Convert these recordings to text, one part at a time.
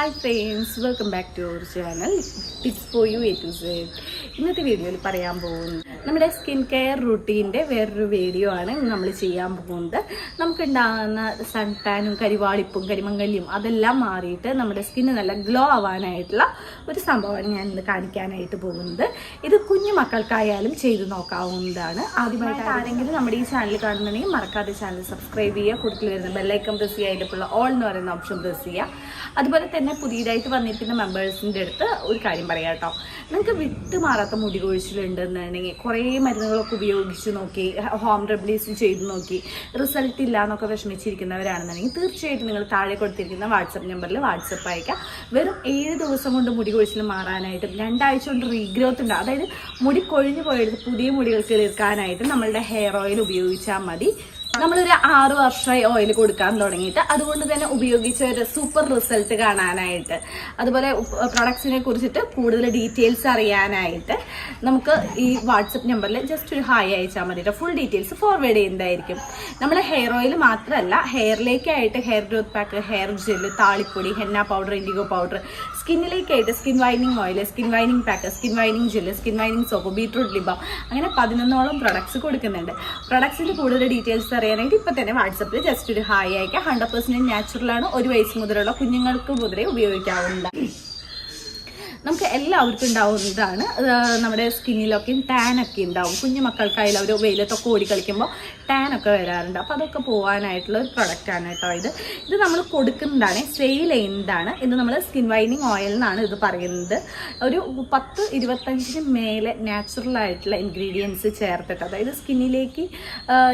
Hi friends welcome back to our channel tips for you A to Z ഇന്നത്തെ വീഡിയോയിൽ പറയാൻ പോകുന്നത് നമ്മുടെ സ്കിൻ കെയർ റുട്ടീന്റെ വേറൊരു വീഡിയോ ആണ് നമ്മൾ ചെയ്യാൻ പോകുന്നത്. നമുക്കുണ്ടാകുന്ന സൺ ടാനും കരിവാളിപ്പും കരിമങ്കല്ലിയും അതെല്ലാം മാറിയിട്ട് നമ്മുടെ സ്കിന്ന് നല്ല ഗ്ലോ ആവാനായിട്ടുള്ള ഒരു സംഭവമാണ് ഞാൻ ഇന്ന് കാണിക്കാനായിട്ട് പോകുന്നത്. ഇത് കുഞ്ഞു മക്കൾക്കായാലും ചെയ്തു നോക്കാവുന്നതാണ്. ആദ്യമായിട്ട് ആരെങ്കിലും നമ്മുടെ ഈ ചാനൽ കാണുന്നുണ്ടെങ്കിൽ മറക്കാതെ ചാനൽ സബ്സ്ക്രൈബ് ചെയ്യുക കൂടുതൽ വരുന്ന ബെല്ലൈക്കൺ പ്രസ് ചെയ്യുക അതിന്റെ ഓൾ എന്ന് പറയുന്ന ഓപ്ഷൻ പ്രസ് ചെയ്യുക. അതുപോലെ തന്നെ പുതിയതായിട്ട് വന്നിരിക്കുന്ന മെമ്പേഴ്സിന്റെ അടുത്ത് ഒരു കാര്യം പറയാം കേട്ടോ. നിങ്ങൾക്ക് വിട്ടുമാറാത്ത മുടി കൊഴിച്ചിലുണ്ടെന്നുണ്ടെങ്കിൽ കുറേ മരുന്നുകളൊക്കെ ഉപയോഗിച്ച് നോക്കി ഹോം റെമഡീസ് ചെയ്ത് നോക്കി റിസൾട്ട് ഇല്ല എന്നൊക്കെ വിഷമിച്ചിരിക്കുന്നവരാണെന്നുണ്ടെങ്കിൽ തീർച്ചയായിട്ടും നിങ്ങൾ താഴെ കൊടുത്തിരിക്കുന്ന വാട്സപ്പ് നമ്പറിൽ വാട്സപ്പ് അയക്കാം വെറും ഏഴ് ദിവസം കൊണ്ട് മുടി കൊഴിച്ചിൽ മാറാനായിട്ടും രണ്ടാഴ്ച കൊണ്ട് റീഗ്രോത്ത് ഉണ്ട്. അതായത് മുടി കൊഴിഞ്ഞു പോയെടുത്ത് പുതിയ മുടികൾ തീർക്കാനായിട്ട് നമ്മളുടെ ഹെയർ ഓയിൽ ഉപയോഗിച്ചാൽ മതി. നമ്മളൊരു ആറു വർഷമായി ഓയിൽ കൊടുക്കാൻ തുടങ്ങിയിട്ട് അതുകൊണ്ട് തന്നെ ഉപയോഗിച്ച ഒരു സൂപ്പർ റിസൾട്ട് കാണാനായിട്ട്. അതുപോലെ പ്രൊഡക്ട്സിനെ കുറിച്ചിട്ട് കൂടുതൽ ഡീറ്റെയിൽസ് അറിയാനായിട്ട് നമുക്ക് ഈ വാട്സപ്പ് നമ്പറിൽ ജസ്റ്റ് ഒരു ഹായ് അയച്ചാൽ മതി ഫുൾ ഡീറ്റെയിൽസ് ഫോർവേഡ് ചെയ്യുന്നതായിരിക്കും. നമ്മൾ ഹെയർ ഓയിൽ മാത്രമല്ല ഹെയറിലേക്കായിട്ട് hair growth pack hair gel താളിപ്പൊടി henna powder IndiGo powder സ്കിന്നിലേക്കായിട്ട് skin വൈനിങ് oil skin വൈനിങ് pack skin വൈനിങ് gel skin വൈനിങ് soap beetroot Liba അങ്ങനെ പതിനൊന്നോളം പ്രൊഡക്ട്സ് കൊടുക്കുന്നുണ്ട്. പ്രൊഡക്ട്സിന്റെ കൂടുതൽ ഡീറ്റെയിൽസ് അറിയാനായിട്ട് ഇപ്പം തന്നെ വാട്സപ്പിൽ ജസ്റ്റ് ഒരു ഹായ് അയക്കാം. ഹൺഡ്രഡ് പെർസെന്റ് നാച്ചുറലാണ് ഒരു വയസ്സ് മുതലുള്ള കുഞ്ഞുങ്ങൾക്ക് മുതലേ ഉപയോഗിക്കാവുന്നതാണ്. നമുക്ക് എല്ലാവർക്കും ഉണ്ടാവുന്നതാണ് നമ്മുടെ സ്കിന്നിലൊക്കെയും ടാൻ ഒക്കെ ഉണ്ടാവും. കുഞ്ഞു മക്കൾക്കായാലും അവർ വെയിലത്തൊക്കെ ഓടി കളിക്കുമ്പോൾ ഒക്കെ വരാറുണ്ട്. അപ്പോൾ അതൊക്കെ പോകാനായിട്ടുള്ള ഒരു പ്രൊഡക്റ്റാണ് കേട്ടോ ഇത്. ഇത് നമ്മൾ കൊടുക്കുന്നതാണ് സെയിൽ ചെയ്യുന്നതാണ്. ഇത് നമ്മൾ സ്കിൻ വൈനിങ് ഓയിൽ എന്നാണ് ഇത് പറയുന്നത്. ഒരു പത്ത് ഇരുപത്തഞ്ചിന് മേലെ നാച്ചുറൽ ആയിട്ടുള്ള ഇൻഗ്രീഡിയൻസ് ചേർത്തിട്ട് അതായത് സ്കിന്നിലേക്ക്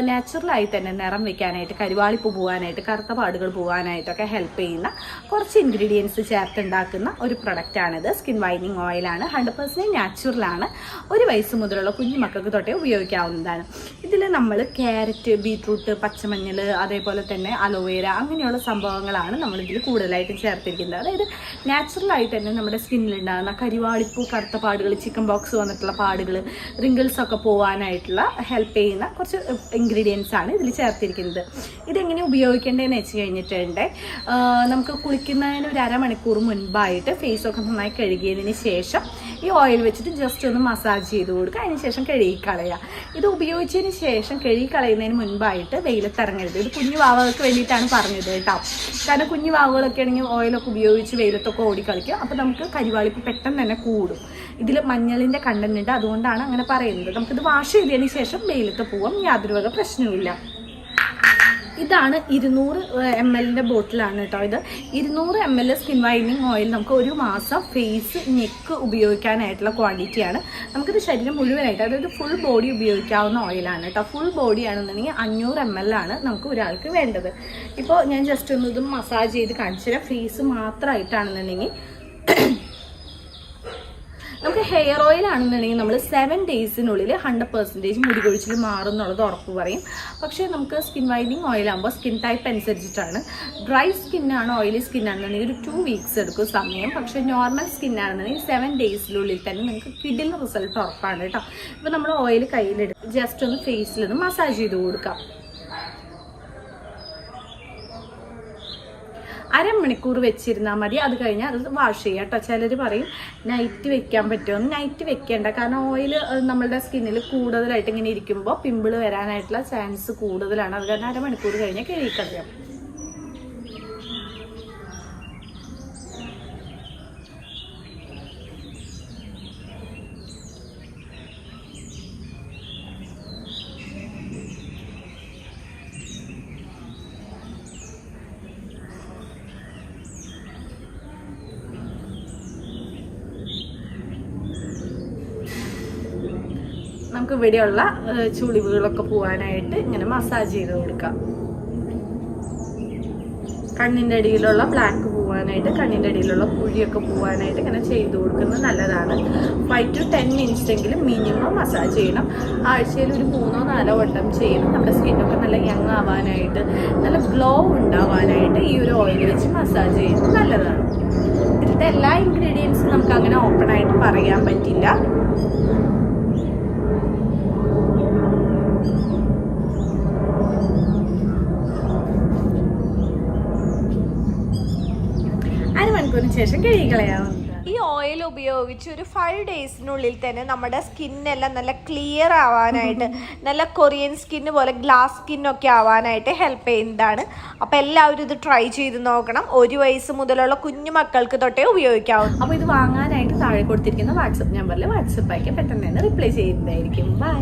നാച്ചുറലായി തന്നെ നിറം വെക്കാനായിട്ട് കരുവാളിപ്പ് പോകാനായിട്ട് കറുത്ത പാടുകൾ പോകാനായിട്ടൊക്കെ ഹെൽപ്പ് ചെയ്യുന്ന കുറച്ച് ഇൻഗ്രീഡിയൻസ് ചേർത്തുണ്ടാക്കുന്ന ഒരു പ്രൊഡക്റ്റാണിത് സ്കിൻ വൈനിങ് ഓയിലാണ് ഹൺഡ്രഡ് പെർസെന്റ് നാച്ചുറലാണ് ഒരു വയസ്സ് മുതലുള്ള കുഞ്ഞു മക്കൾക്ക് തൊട്ടേ ഉപയോഗിക്കാവുന്നതാണ്. ഇതിൽ നമ്മൾ ക്യാരറ്റ് ബീട്രൂട്ട് പച്ചമഞ്ഞൾ അതേപോലെ തന്നെ അലോവേര അങ്ങനെയുള്ള സംഭവങ്ങളാണ് നമ്മളിതിൽ കൂടുതലായിട്ടും ചേർത്തിരിക്കുന്നത്. അതായത് നാച്ചുറലായിട്ട് തന്നെ നമ്മുടെ സ്കിന്നിലുണ്ടാകുന്ന കരിവാളിപ്പൂ കറുത്ത പാടുകൾ ചിക്കൻ ബോക്സ് വന്നിട്ടുള്ള പാടുകൾ റിങ്കിൾസ് ഒക്കെ പോകാനായിട്ടുള്ള ഹെൽപ്പ് ചെയ്യുന്ന കുറച്ച് ഇൻഗ്രീഡിയൻസ് ആണ് ഇതിൽ ചേർത്തിരിക്കുന്നത്. ഇതെങ്ങനെ ഉപയോഗിക്കേണ്ടതെന്ന് വെച്ച് കഴിഞ്ഞിട്ടുണ്ട് നമുക്ക് കുളിക്കുന്നതിന് ഒരു അരമണിക്കൂർ മുൻപായിട്ട് ഫേസൊക്കെ നന്നായി കഴുകിയതിന് ശേഷം ഈ ഓയിൽ വെച്ചിട്ട് ജസ്റ്റ് ഒന്ന് മസാജ് ചെയ്ത് കൊടുക്കുക. അതിന് ശേഷം കഴുകി കളയുക ഇത് ഉപയോഗിച്ചതിന് ശേഷം കഴുകി കളയുന്നതിന് മുൻപായിട്ട് വെയിലത്തിറങ്ങരുത് ഇത് കുഞ്ഞു വാവകൾക്ക് വേണ്ടിയിട്ടാണ് പറഞ്ഞത് കേട്ടോ. കാരണം കുഞ്ഞു വാവുകളൊക്കെ ആണെങ്കിൽ ഓയിലൊക്കെ ഉപയോഗിച്ച് വെയിലത്തൊക്കെ ഓടി കളിക്കും. അപ്പോൾ നമുക്ക് കരിവാളിപ്പ് പെട്ടെന്ന് തന്നെ കൂടും. ഇതിൽ മഞ്ഞളിന്റെ കണ്ടന്റ് ഉണ്ട്. അതുകൊണ്ടാണ് അങ്ങനെ പറയുന്നത്. നമുക്കിത് വാഷ് ചെയ്തതിന് ശേഷം വെയിലത്ത് പോവാം. യാതൊരു വക പ്രശ്നവുമില്ല. ഇതാണ് ഇരുന്നൂറ് എം എല്ലിന്റെ ബോട്ടിലാണ് കേട്ടോ ഇത്. ഇരുന്നൂറ് എം എൽ സ്കിൻ വൈനിങ് ഓയിൽ നമുക്ക് ഒരു മാസം ഫേസ് നെക്ക് ഉപയോഗിക്കാനായിട്ടുള്ള ക്വാണ്ടിറ്റിയാണ് നമുക്കിത് ശരീരം മുഴുവനായിട്ട് അതായത് ഫുൾ ബോഡി ഉപയോഗിക്കാവുന്ന ഓയിലാണ് കേട്ടോ. ഫുൾ ബോഡി ആണെന്നുണ്ടെങ്കിൽ അഞ്ഞൂറ് എം എൽ ആണ് നമുക്ക് ഒരാൾക്ക് വേണ്ടത്. ഇപ്പോൾ ഞാൻ ജസ്റ്റ് ഒന്ന് ഇത് മസാജ് ചെയ്ത് കാണിച്ചു തരാം ഫേസ് മാത്രമായിട്ടാണെന്നുണ്ടെങ്കിൽ നമുക്ക് ഹെയർ ഓയിൽ ആണെന്നുണ്ടെങ്കിൽ നമ്മൾ സെവൻ ഡേയ്സിനുള്ളിൽ ഹൺഡ്രഡ് പെർസെന്റേജ് മുടി കൊഴിച്ചിൽ മാറും എന്നുള്ളത് ഉറപ്പ് പറയും. പക്ഷേ നമുക്ക് സ്കിൻ വൈഡിങ് ഓയിൽ ആകുമ്പോൾ സ്കിൻ ടൈപ്പ് അനുസരിച്ചിട്ടാണ്. ഡ്രൈ സ്കിന്നാണ് ഓയിലി സ്കിൻ ആണെന്നുണ്ടെങ്കിൽ ഒരു ടു വീക്സ് എടുക്കും സമയം. പക്ഷേ നോർമൽ സ്കിൻ ആണെന്നുണ്ടെങ്കിൽ സെവൻ ഡേയ്സിനുള്ളിൽ തന്നെ നിങ്ങൾക്ക് കിഡിൽ റിസൾട്ട് ഉറപ്പാണ് കേട്ടോ. ഇപ്പോൾ നമ്മൾ ഓയിൽ കയ്യിലെടുത്ത് ജസ്റ്റ് ഒന്ന് ഫേസിൽ ഒന്ന് മസാജ് ചെയ്ത് കൊടുക്കാം. അരമണിക്കൂർ വെച്ചിരുന്നാൽ മതി. അത് കഴിഞ്ഞാൽ അത് വാഷ് ചെയ്യാം കേട്ടോ. ചിലർ പറയും നൈറ്റ് വെക്കാൻ പറ്റുമോ? നൈറ്റ് വെക്കേണ്ട. കാരണം ഓയിൽ നമ്മളുടെ സ്കിന്നിൽ കൂടുതലായിട്ട് ഇങ്ങനെ ഇരിക്കുമ്പോൾ പിമ്പിൾ വരാനായിട്ടുള്ള ചാൻസ് കൂടുതലാണ്. അത് കാരണം അരമണിക്കൂർ കഴിഞ്ഞ് കഴുകിക്കളയാം നമുക്ക് ഇവിടെയുള്ള ചുളിവുകളൊക്കെ പോകാനായിട്ട് ഇങ്ങനെ മസാജ് ചെയ്ത് കൊടുക്കാം. കണ്ണിന്റെ അടിയിലുള്ള ബ്ലാക്ക് പോകാനായിട്ട് കണ്ണിന്റെ അടിയിലുള്ള കുഴിയൊക്കെ പോകാനായിട്ട് ഇങ്ങനെ ചെയ്ത് കൊടുക്കുന്നത് നല്ലതാണ്. ഫൈവ് ടു ടെൻ മിനിറ്റ്സ് എങ്കിലും മിനിമം മസാജ് ചെയ്യണം. ആഴ്ചയിൽ ഒരു മൂന്നോ നാലോ വട്ടം ചെയ്യണം. നമ്മുടെ സ്കിന്നൊക്കെ നല്ല യങ് ആവാനായിട്ട് നല്ല ഗ്ലോ ഉണ്ടാവാനായിട്ട് ഈ ഒരു ഓയിൽ വെച്ച് മസാജ് ചെയ്യുന്നത് നല്ലതാണ്. ഇതിലത്തെ എല്ലാ ഇൻഗ്രീഡിയൻസും നമുക്ക് അങ്ങനെ ഓപ്പൺ ആയിട്ട് പറയാൻ പറ്റില്ല. മണിക്കൂറിന് ശേഷം കഴുകിക്കളയാവുന്നതാണ് ഈ ഓയിൽ ഉപയോഗിച്ച് ഒരു ഫൈവ് ഡേയ്സിനുള്ളിൽ തന്നെ നമ്മുടെ സ്കിന്നെല്ലാം നല്ല ക്ലിയർ ആവാനായിട്ട് നല്ല കൊറിയൻ സ്കിന്ന് പോലെ ഗ്ലാസ് സ്കിന്നൊക്കെ ആവാനായിട്ട് ഹെൽപ്പ് ചെയ്യുന്നതാണ്. അപ്പോൾ എല്ലാവരും ഇത് ട്രൈ ചെയ്ത് നോക്കണം. ഒരു വയസ്സ് മുതലുള്ള കുഞ്ഞു മക്കൾക്ക് തൊട്ടേ ഉപയോഗിക്കാവും അപ്പോൾ ഇത് വാങ്ങാനായിട്ട് താഴെ കൊടുത്തിരിക്കുന്ന വാട്സപ്പ് നമ്പറിൽ വാട്സപ്പ് അയക്കാൻ പെട്ടെന്ന് തന്നെ റിപ്ലൈ ചെയ്യുന്നതായിരിക്കും. ബൈ